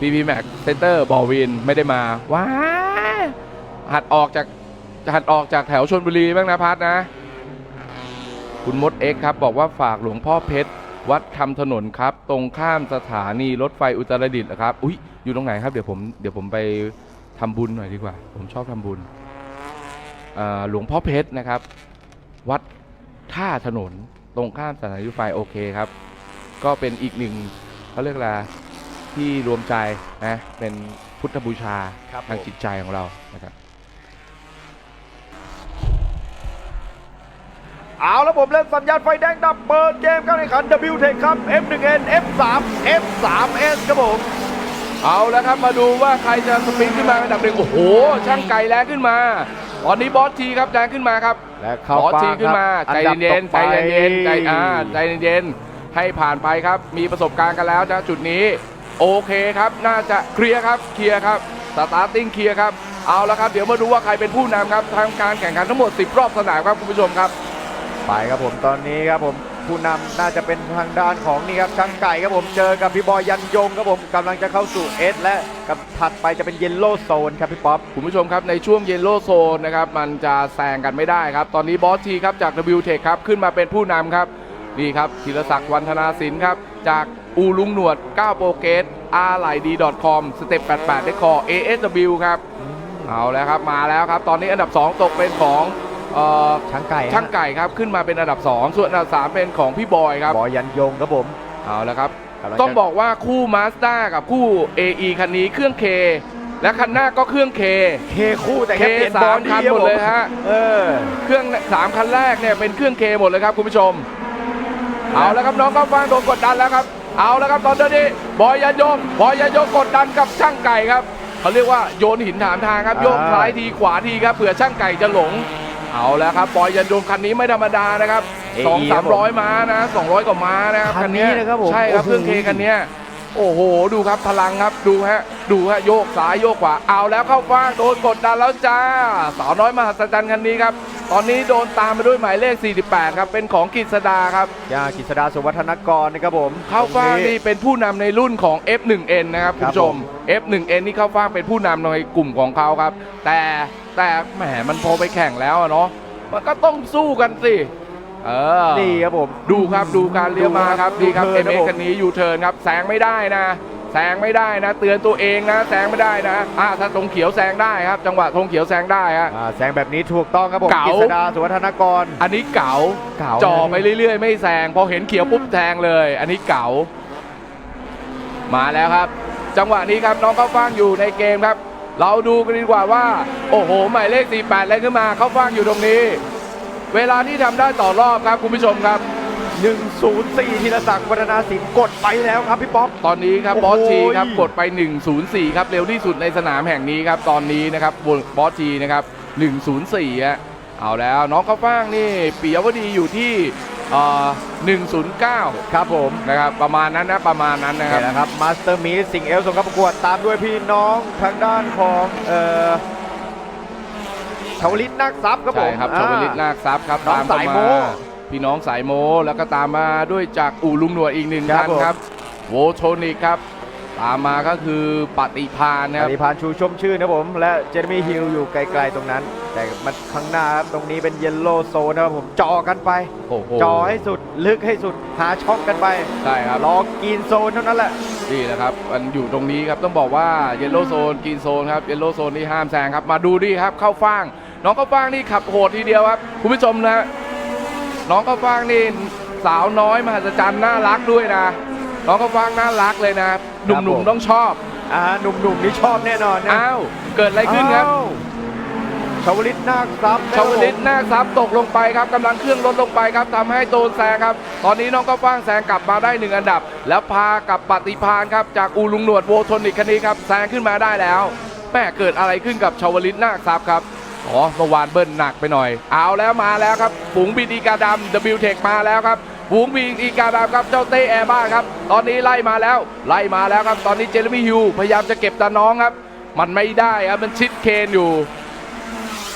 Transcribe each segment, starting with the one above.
PP Max Center บอวินไม่ได้มา ว้า หัดออกจากหัดออกจากแถวชนบุรีบ้างนะพัดนะ คุณมดเอ็กครับ บอกว่าฝากหลวงพ่อเพชร วัดทำถนนครับ ตรงข้ามสถานีรถไฟอุตรดิตถ์นะครับ อุ้ยอยู่ตรงไหนครับ เดี๋ยวผมเดี๋ยวผมไปทำบุญหน่อยดีกว่า ผมชอบทำบุญหลวงพ่อเพชรนะครับ วัดท่าถนนตรงข้ามสถานีรถไฟโอเคครับ ก็เป็นอีกหนึ่งเขาเรียกอะไร ที่รวมใจนะเป็นพุทธบูชาครับทางผม จิตใจของเรานะครับ เอาแล้วผมเล่นสัญญาณไฟแดงดับเปิดเกมการแข่งขัน W Tech ครับ F1N F3 F3S ครับผม เอาแล้วครับมาดูว่าใครจะสปรินขึ้นมาอันดับหนึ่งโอ้โห ช่างไก่แรงขึ้นมา ตอนนี้บอสทีครับแรงขึ้นมาครับและเข้าบอสฟ้าทีขึ้นมาครับใจอัดับเย็นๆใจต่อไปเย็นๆใจอ่าใจเย็นๆให้ผ่านไปครับ มีประสบการณ์กันแล้วนะจุดนี้ โอเคครับ น่าจะเคลียร์ครับ เคลียร์ครับ สตาร์ติ้งเคลียร์ครับ เอาละครับ เดี๋ยวมาดูว่าใครเป็นผู้นำครับทางการแข่งขันทั้งหมด 10 รอบสนามครับคุณผู้ชมครับ ไปครับผมตอนนี้ครับผมผู้นำน่าจะเป็นทางด้านของนี่ครับช่างไก่ครับผมเจอกับพี่บอยยันยงครับผมกำลังจะเข้าสู่ S และกับถัดไปจะเป็นเยลโล่โซนครับพี่ป๊อป คุณผู้ชมครับ ในช่วงเยลโล่โซนนะครับ มันจะแซงกันไม่ได้ครับ ตอนนี้บอสทีครับ จาก W Tech ครับ ขึ้นมาเป็นผู้นำครับ นี่ครับธีรศักดิ์วันธนาสินครับ จากอูลุงหนวด9โปรเกตอาร์ไลดี .com สเต็ป88ได้คอ ASW ครับ เอาแล้วครับมาแล้วครับ ตอนนี้อันดับ 2 ตกเป็นของเอ่อช่างไก่ฮะช่างไก่ครับขึ้นมาเป็นอันดับ 2 ส่วนอันดับ 3 เป็นของพี่บอยครับบอยยันยงครับผมเอาแล้วครับกำลังต้องจะบอกว่าคู่มาสด้ากับคู่ AE คันนี้เครื่อง K และคันหน้าก็เครื่อง K เคคู่แต่เคแค่เปลี่ยนบอสามดี้คันครับหมดผมเลยฮะเออเครื่องสามคันแรกเนี่ยเป็นเครื่องเคหมดเลยครับคุณผู้ชม เอาแล้วครับน้องก็ฟังโดนกดดันแล้วครับ เอาแล้วครับตอนนี้บอยยาโยงบอยยาโยงกดดันกับช่างไก่ครับเขาเรียกว่าโยนหินถามทางครับอ่าโยกซ้ายทีขวาทีครับเผื่อช่างไก่จะหลง เอาแล้วครับบอยยันโยงคันนี้ไม่ธรรมดานะครับสองสามร้อยม้านะสองร้อยกว่าม้านะครับคันนี้นะครับผมใช่ครับโอ้โหเครื่องเคคันเนี้ย โอ้โห ดูครับพลังครับดูฮะดูฮะโยกซ้ายโยกขวาเอาแล้วเข้าฟ้างโดนกดดันแล้วจ้า สาวน้อยมหัศจรรย์คันนี้ครับ ตอนนี้โดนตามมาด้วยหมายเลข 48 ครับ เป็นของกิษดาครับยากิษดาสุวัฒนกรนะครับผมเข้าฟ้างตรงนี่เป็นผู้นำในรุ่นของ F1N นะครับคุณผู้ชมผม F1N นี่เข้าฟ้างเป็นผู้นำในกลุ่มของเขาครับ แต่แต่แหมมันพอไปแข่งแล้วอะเนาะมันก็ต้องสู้กันสิ เออนี่ครับผม ดูครับดูการเลี้ยวมาครับดูดีครับดูเอ็เทิมร์นเอครับผม คันนี้ยูเทิร์นครับแซงไม่ได้นะแซงไม่ได้นะ เตือนตัวเองนะแซงไม่ได้นะอ่าถ้าธงเขียวแซงได้ครับ จังหวะธงเขียวแซงได้ฮะ อ่าแซงแบบนี้ถูกต้องครับผมเก๋า กิษดาสุวัฒนกร อันนี้เก๋าเก๋า จ่อไปเรื่อยๆ ไม่แซงพอเห็นเขียวปุ๊บแซงเลย อันนี้เก๋ามาแล้วครับ จังหวะนี้ครับน้องเข้าฟ่างอยู่ในเกมครับ เราดูกันดีกว่าว่า โอ้โหหมายเลข 48 เลยขึ้นมาเข้าฟ่างอยู่ตรงนี้ เวลาที่ทำได้ต่อรอบครับคุณผู้ชมครับ 104ธีรศักดิ์วัฒนาสินกดไปแล้วครับพี่ป๊อป ตอนนี้ครับโอ้บโหอสทีครับกดไป 104 ครับ เร็วที่สุดในสนามแห่งนี้ครับ ตอนนี้นะครับบอสทีนะครับ 104ฮะเอาแล้วน้องข้าวฟ่างนี่ปิยวดีอยู่ที่เอ่อ109 ครับผมนะครับประมาณนั้นนะประมาณนั้นนะคนี่รับแหละครับมาสเตอร์มีสิงเอลส่งเข้าประกวดตามด้วยพี่น้องทางด้านของเอ่อ ชาวลิตนักซับครับผใช่มครับชาวลิตนาคทรัพย์ครับน้องตามเข้าสายโม้มาพี่น้องสายโมแล้วก็ตามมาด้วยจากอู่ลุงหนวดอีกหนึ่งครัท่าบนครับโวโทนิกครับ ตามมาก็คือปฏิพานนะครับปฏิพานชูชมชื่นนะครับผม และเจอร์มี่ฮิลอยู่ไกลๆตรงนั้น แต่มันข้างหน้าครับตรงนี้เป็นเยลโล่โซนนะครับผมจอกันไปโอ้โหจอให้สุดลึกให้สุดหาช่องกันไปใช่ครับ รอกินโซนเท่านั้นแหละ นี่แหละครับมันอยู่ตรงนี้ครับต้องบอกว่าเยลโลโซนกินโซนครับเยลโลโซนนี่ห้ามแซงครับ มาดูดิครับเข้าฟ่าง น้องเข้าฟ่างนี่ขับโหดทีเดียวครับคุณผู้ชมนะ น้องเข้าฟ่างนี่สาวน้อยมหัศจรรย์น่ารักด้วยนะ น้องเข้าฟ่างน่ารักเลยนะหครับผนุ่มมๆต้องชอบอ่าหนุ่มๆนี่ชอบแน่นอนนะอ้าวเกิดอะไรขึ้นครับ อ้าวชาวลิตนาคซับชาวลิตหน้าซับตกลงไปครับกำลังเครื่องลดลงไปครับทำให้โดนแซงครับ ตอนนี้น้องก็ฟ้างแซงกลับมาได้หนึ่งอันดับ แล้วพากับปฏิพานครับจากอูลุงหนวดโวทนิกคันนี้ครับแซงขึ้นมาได้แล้วแม่เกิดอะไรขึ้นกับชาวลิตหน้าซับครับ อ๋อเมื่อวานเบิ้ลหนักไปหน่อย เอาแล้วมาแล้วครับฝูงบีดีกาดำ W Tech มาแล้วครับฝูงบีดีกาดำครับเจ้าเต้แอร์บ้าครับ ตอนนี้ไล่มาแล้ว ไล่มาแล้วครับ ตอนนี้เจเรมี่ฮิวพยายามจะเก็บตาน้องครับ มันไม่ได้ครับมันชิดเคนอยู่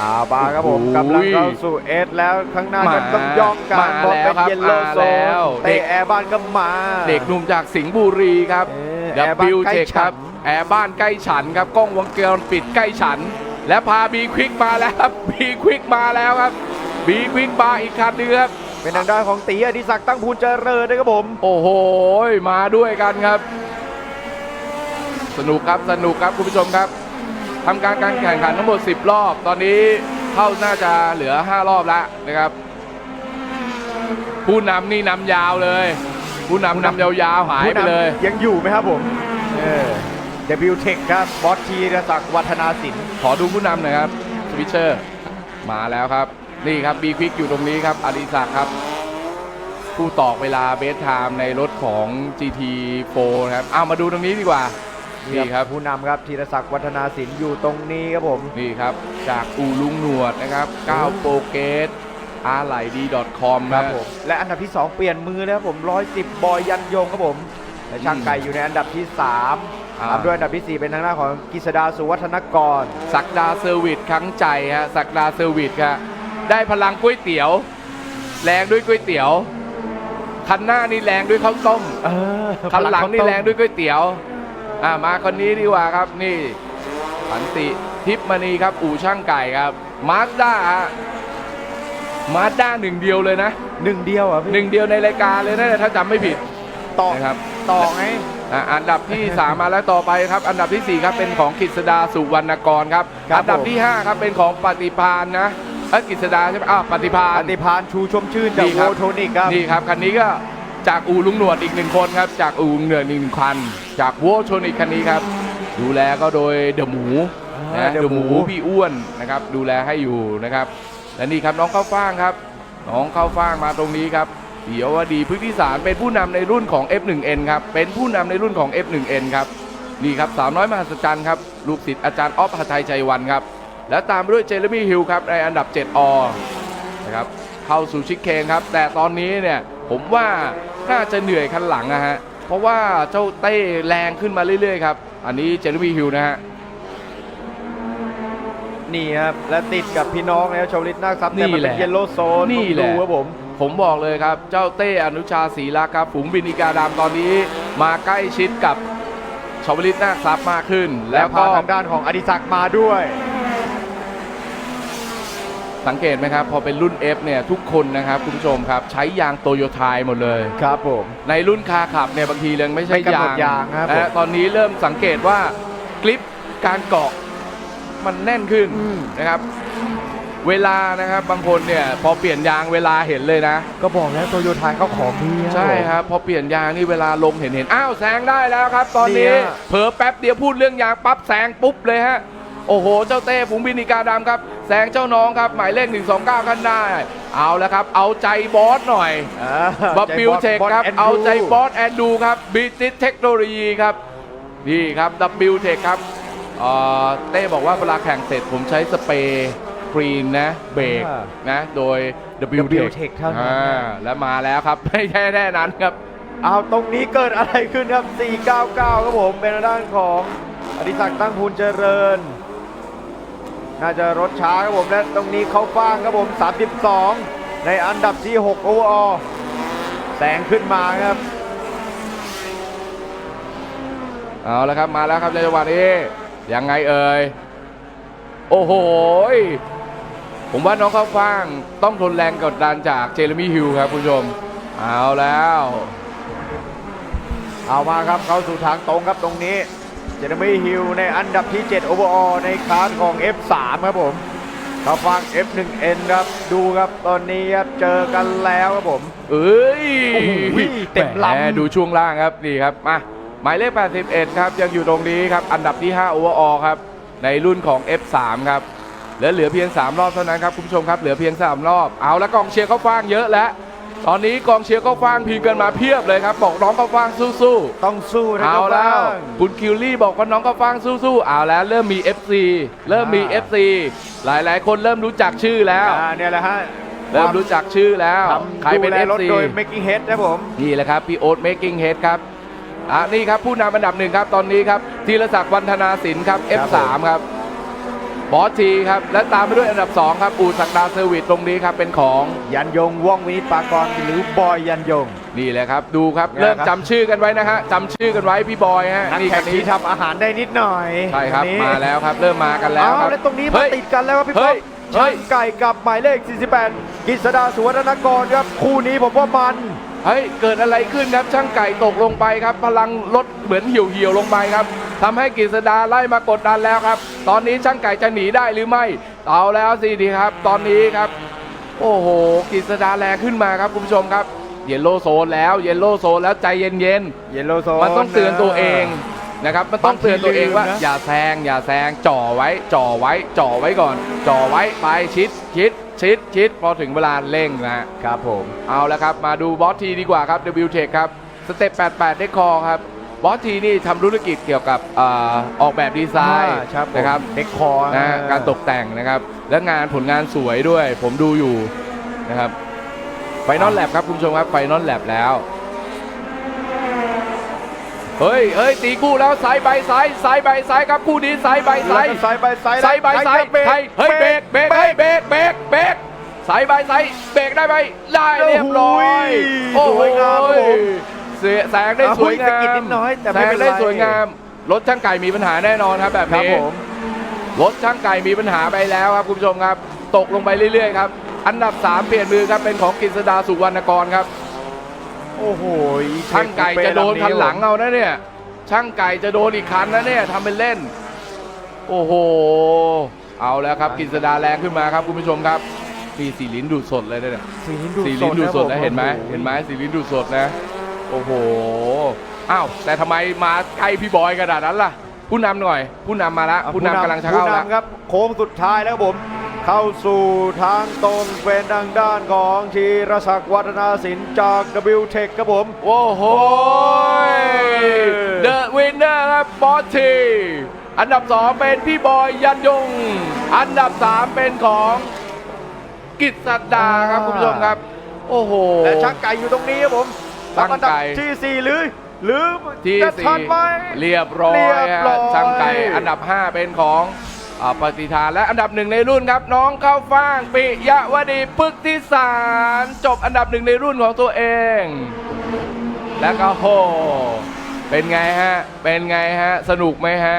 อาบาครับผมโอ้โหกำลังเข้าสู่เอสแล้วข้างหน้าจะต้องย่องกันมาเพราะเป็นแล้วครับเยลโล่มาโซแล้วนเตะแอร์บ้านก็มา เด็กหนุ่มจากสิงห์บุรีครับเออดับแอร์บ้านบิวใกล้เทคครับฉันแอร์บ้านใกล้ฉันครับกล้องวงจรปิดใกล้ฉัน และพาบีควิกมาแล้วครับบีควิกมาแล้วครับบีควิกมาอีกคันหนึงครับเป็นทางด้านของตีอดิศักดิ์ตั้งพูนเจริญนะครับผม โอ้โห มาด้วยกันครับ สนุกครับสนุกครับคุณผู้ชมครับทำการการแข่งขันทั้งหมด 10 รอบ ตอนนี้เข้าน่าจะเหลือ 5 รอบแล้วนะครับ ผู้นำนี่นำยาวเลย ผู้นำนำยาวๆหายไปเลยผู้นำยังอยู่ไหมครับผมเออ เดบิวเทคครับบอสทีรศักดิ์วัฒนาสินขอดูผู้นำหน่อยครับสวิชเชอร์มาแล้วครับ นี่ครับบีควิกอยู่ตรงนี้ครับอดิศักดิ์ครับ ผู้ตอกเวลาเบสไทม์ในรถของ GT4 นะครับเอามาดูตรงนี้ดีกว่านี่ครับผู้นำครับธีรศักดิ์วัฒนาสินอยู่ตรงนี้ครับผมนี่ครับ จากอูลุงหนวดนะครับ9โปรเกตอาไหลดี .com ครับนะผมและอันดับที่ 2 เปลี่ยนมือนะครับผม 110 บอยยันยงครับผมและช่างไก่อยู่ในอันดับที่3อ่า ตามด้วยอันดับที่ 4 เป็นทางด้านของกฤษดาสุวัฒนกร สักดาเซอร์วิสครั้งใจฮะสักดาเซอร์วิสครับได้พลังก๋วยเตี๋ยว แรงด้วยก๋วยเตี๋ยว คันหน้านี่แรงด้วยข้าวต้มเออคันหลังนี่แรงด้วยก๋วยเตี๋ยวอ่ามาคนนี้ดีกว่าครับนี่สันติทิพย์มณีครับ อู่ช่างไก่ครับมาสด้ามาสด้าหนึ่งเดียวเลยนะหนึ่งเดียวอะพี่หนึ่งเดียวในรายการเลยนะถ้าจำไม่ผิดต่อนะครับ ต่อไง อะอันดับที่ 3 มาแล้วต่อไปครับ อันดับทีสี่ 4 ครับเป็นของกฤษดาสุวรรณกรครับ ครับอันดับที่ 5 ครับเป็นของปฏิพานนะเอ้ยกฤษดาใช่ไหมอ้าวปฏิพาปนฏิพานชูชมชื่นจากนี่คโวรับ โทนิกครับ นี่ครับคันนี้ก็จากอู่ลุงหนวดอีกหนึ่งคนครับ จากอู่ลุงหนวดอีกหนึ่งคัน จากโวโชนิกคันนี้ครับ ดูแลก็โดยเดอะหมูอ่านะ The เดอะหมูหมูพี่อ้วนนะครับ ดูแลให้อยู่นะครับ และนี่ครับน้องข้าวฟ่างครับ น้องข้าวฟ่างมาตรงนี้ครับ เดี๋ยวว่าดีพฤกษสารเป็นผู้นำในรุ่นของ F1N ครับ เป็นผู้นำในรุ่นของ F1N ครับนี่ครับสาวน้อยมหัศจรรย์ครับ ลูกศิษย์อาจารย์ออฟหทัยชัยวันครับ แล้วตามด้วยเจเรมี่ฮิลครับ ในอันดับ 7 อนะครับเข้าสู่ชิคเคนครับ แต่ตอนนี้เนี่ยผมว่าน่าจะเหนื่อยคันหลังนะฮะ เพราะว่าเจ้าเต้แรงขึ้นมาเรื่อยๆครับ อันนี้เจเรมี่ฮิลนะฮะนี่ครับ และติดกับพี่น้องนะครับชาวลิตนาคซับแต่มันนี่แหเป็นละเยลโล่โซนนี่แหละดูครับผม ผมบอกเลยครับ เจ้าเต้อนุชาศรีรักษ์ครับฝูงบินิกาดำตอนนี้ มาใกล้ชิดกับชาวลิตนาคทรัพย์มากขึ้น แล้แล้ววพาก็ทางด้านของอดิศักดิ์มาด้วย สังเกตไหมครับ พอเป็นรุ่น F เนี่ยทุกคนนะครับคุณผู้ชมครับ ใช้ยางโตโยไทยหมดเลย ครับผม ในรุ่นคาร์ขับเนี่ยบางทียังไม่ใช่ไม่กำหนยาดงยางครับผมนะตอนนี้เริ่มสังเกตว่ากลิปการเกาะมันแน่นขึ้นอืมนะครับ เวลานะครับบางคนเนี่ยพอเปลี่ยนยางเวลาเห็นเลยนะ ก็บอกแล้วโตโยต้าเขาของดีใช่ครับ พอเปลี่ยนยางนี่เวลาลงเห็นเห็นอ้าวแซงได้แล้วครับ ตอนเนี่นี้ยเผลอแป๊บเดียวพูดเรื่องยางปั๊บแซงปุ๊บเลยฮะ โอ้โห เจ้าเต้ฝูงบินิกาดำครับแซงเจ้าน้องครับ หมายเลข 129กันได้ เอาแล้วครับ เอาใจบอสหน่อย อ่าบับบิวเทคครับ แนดเอาใจบอสแอนดูครับบีติสเทคโนโลยีครับ นี่ครับดับบิวเทคครับเอ่อเต้บอกว่าเวลาแข่งเสร็จผมใช้สเปรย์ กรีนนะเบรกนะโดย W W Tech Tech เท่านั้น อ่าแล้วมาแล้วครับ ไม่ใช่แค่นั้นครับ เอาตรงนี้เกิดอะไรขึ้นครับ 499 ครับผม เป็นทางด้านของอดิศักดิ์ตั้งพูนเจริญ น่าจะรถช้าครับผม และตรงนี้เขาฟางครับผม 32 ในอันดับที่6โอเวอร์แสงขึ้นมาครับ เอาแล้วครับมาแล้วครับในจังหวะนี้ยังไงเอ่ย โอ้โหย ผมว่าน้องข้าวฟ่างต้องทนแรงกดดันจากเจเรมี่ฮิลครับคุณผู้ชม เอาแล้ว เอามาครับเข้าสู่ทางตรงครับตรงนี้ เจเรมี่ฮิลในอันดับที่7โอเวอร์ในคลาสของ F3 ครับผมเขาฟัง F1N ครับดูครับตอนนี้ครับเจอกันแล้วครับผม เอ้ยโอ้โหเต็มลำ แหดูช่วงล่างครับนี่ครับมาหมายเลข 81 ครับ ยังอยู่ตรงนี้ครับ อันดับที่5โอเวอร์ออครับ ในรุ่นของ F3 ครับ เหลือเหลือเพียง 3 รอบเท่านั้นครับคุณผู้ชมครับเหลือเพียง 3 รอบ เอาแล้วกองเชียร์เข้าฟางเยอะแล้ว ตอนนี้กองเชียร์เข้าฟางพิมพ์กันมาเพียบเลยครับ บอกน้องเข้าฟางสู้ๆต้องสู้นะคเอารับแล้วบ้างคุณคิวลี่บอกว่าน้องก็ฟังสู้ๆเอาแล้วเริ่มมี FC เริ่มมีอ่า FC หลายๆ คนเริ่มรู้จักชื่อแล้ว อ่าเนี่ยแหละฮะเริ่มรู้จักชื่อแล้วทำใครเป็น ดูแลรถ FC โดย making head นะผม นี่แหละครับ พี่โอ๊ต making head ครับอะนี่ครับ ผู้นำอันดับหนึ่งครับ ตอนนี้ครับธีรศักดิ์วันธนาสินครับ ครับ F3 ครับ บอสทีครับ และตามไปด้วยอันดับ 2 ครับ อูสักดาเซอร์วิสตรงนี้ครับ เป็นของยันยงว่องวินิตปากรหรือบอยยันยง นี่แหละครับ ดูครับเนี่ยเริ่มครับจำชื่อกันไว้นะฮะจำชื่อกันไว้พี่บอยฮะนักนี่แข่คังนที่นี้ทำอาหารได้นิดหน่อยใช่ครับนนี้มาแล้วครับ เริ่มมากันแล้วเอาครับ แล้วตรงนี้มาเฮ้ยติดกันแล้วครับพี่เฮ้ป๊อยปเฮ้ช่าย งไก่กับหมายเลข 48กิษดาสุวรรณกรครับ คู่นี้ผมว่ามัน เฮ้ย เกิดอะไรขึ้นครับ ช่างไก่ตกลงไปครับ พลังลดเหมือนเหี่ยวเหี่ยวๆลงไปครับ ทำให้กฤษดาไล่มากดดันแล้วครับ ตอนนี้ช่างไก่จะหนีได้หรือไม่เอาแล้วสิดีครับ ตอนนี้ครับ โอ้โหกฤษดาแรงขึ้นมาครับคุณผู้ชมครับ เยลโลโซนแล้วเยลโลโซนแล้วใจเย็นเยลโลโซๆมันต้องเตือนตัวเองนะครับมันต้องเตือนตัวเองว่าบางทีลืมนะอย่าแซงอย่าแซงจ่อไว้ จ่อไว้ จ่อไว้ก่อน จ่อไว้ไปชิดชิดชิดชิดพอถึงเวลาเร่งนะครับผมเอาละครับ มาดูบอสทีดีกว่าครับ W Tech ครับสเต็ป88ได้คอครับ บอสทีนี่ทำธุรกิจเกี่ยวกับเออออกแบบดีไซน์อ่าครับผมนะครับเด็กคอร์นะฮะการตกแต่งนะครับ และงานผลงานสวยด้วย ผมดูอยู่นะครับไฟนอลแลบครับคุณผู้ชมครับไฟนอลแลบแล้ว เฮ้ยเฮ้ยตีคู่แล้วซ้ายใบซ้ายซ้ายใบซ้ายครับคู่นี้ซ้ายใบซ้ายแล้วก็ซ้ายไปซ้ายซ้ายใบซ้ายเบรกใครเฮ้ยเบรกเบรกเฮ้ยเบรกเบรกเบรกซ้ายใบซ้ายเบรกได้ไหมได้เรียบร้อย โอ้โหสวยงามครับผม เสียแสงได้สวยงาเอาหุ้ยสะกิดนิมดน้อยแต่แสไม่งเป็นไรได้สวยงาม รถช่างไก่มีปัญหาแน่นอนครับแบบครับนี้ ผม รถช่างไก่มีปัญหาไปแล้วครับคุณผู้ชมครับ ตกลงไปเรื่อยๆครับ อันดับ 3 เปลี่ยนมือครับเป็นของกฤษดาสุวรรณกรครับ โอ้โหอีช่างไก่จะโดนคันหลังเอานะเนี่ย ช่างไก่จะโดนอีกคันนะเนี่ยทำเป็นเล่น โอ้โห เอาแล้วครับกฤษดาแรงขึ้นมาครับคุณผู้ชมครับนี่สีลิ้นดูดสดเลยนะเนี่ย สีลิ้นดูดสีลิ้นดูดสดนะนะเห็นไหมโอ้โเห็นไหมสีลิ้นดูดสดนะ โอ้โห อ้าว แต่ทำไมมาใกล้พี่บอยขนาดนั้นล่ะ ผู้นำหน่อย ผู้นำมาแล้วอะผู้นำกำลังจะเข้าผู้แล้วนำครับโค้งสุดท้ายแล้วครับผม เข้าสู่ทางตรงเป็นทางด้านของธีรศักดิ์วัฒนาสินจาก W Tech ครับผม โอ้โห The winner ครับบอสทีอันดับ 2 เป็นพี่บอยยันยง อันดับ 3 เป็นของกิตสัดดาครับอ่าคุณผู้ชมครับ โอ้โหและช่างไก่อยู่ตรงนี้ครับผม ช่างไก่ลำดับที่4หรือหรือที่จะสี่ทันไหมเรียบร้อยเรียบร้อยฮะช่างไก่อันดับ 5 เป็นของอาปฏิทานและอันดับหนึ่งในรุ่นครับ น้องเข้าฟ่างปิยวดีปึกที่สารจบอันดับหนึ่งในรุ่นของตัวเอง แล้วก็โหเป็นไงฮะ เป็นไงฮะ สนุกไหมฮะ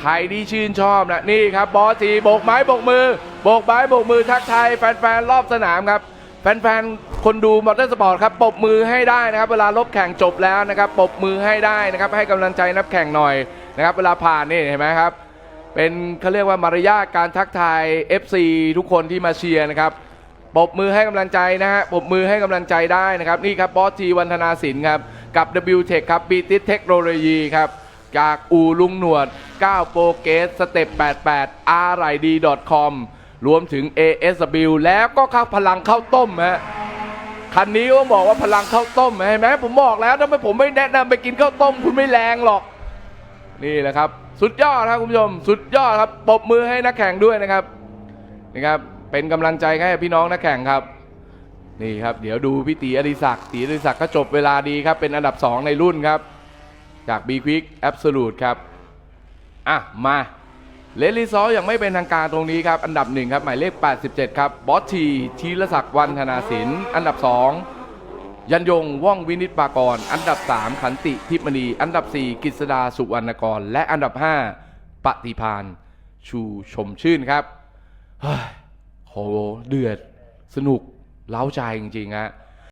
ใครที่ชื่นชอบนะ นี่ครับบอสทีโบกไม้โบกมือโบกไม้โบกมือทักทายแฟนๆ รอบสนามครับ แฟนๆ คนดูมอเตอร์สปอร์ตครับปบมือให้ได้นะครับ เวลาลบแข่งจบแล้วนะครับปบมือให้ได้นะครับ ให้กำลังใจนักแข่งหน่อยนะครับ เวลาผ่านนี่เห็นไหมครับ เป็นเขาเรียกว่ามารยาทการทักทาย FC ทุกคนที่มาเชียร์นะครับปบมือให้กำลังใจนะฮะปบมือให้กำลังใจได้นะครับ นี่ครับบอสทีวันธนาสินครับ กับ W Tech ครับ b ีติ t เทคโนโลยีครับ จากอูลุงหนวด 9 โปรเกสสเต็ป88 r i d com รวมถึง ASW แล้วก็ข้าวพลังข้าวต้มฮะคันนี้ก็บอกว่าพลังข้าวต้มเห็นไหมผมบอกแล้วทำไมผมไม่แนะนำไปกินข้าวต้ม คุณไม่แรงหรอก นี่แหละครับ สุดยอดครับคุณผู้ชม สุดยอดครับปรบมือให้นักแข่งด้วยนะครับนี่ครับเป็นกำลังใจให้พี่น้องนักแข่งครับ นี่ครับ เดี๋ยวดูพี่ตีอดิศักดิ์ตีอดิศักดิ์ก็จบเวลาดีครับ เป็นอันดับ 2 ในรุ่นครับ จาก B Quick Absolute ครับ อะมา เลลิซออย่างไม่เป็นทางการตรงนี้ครับ อันดับหนึ่งครับหมายเลข 87 ครับ บอสทีธีรศักดิ์วันธนาสินอันดับ 2 ยันยงว่องวินิตปากร อันดับ 3 ขันติทิพมณี อันดับ 4กฤษดาสุวรรณกร และอันดับ 5ปฏิพานชูชมชื่นครับเฮ้ยโหเดือดสนุกเล้าใจจริงๆฮะ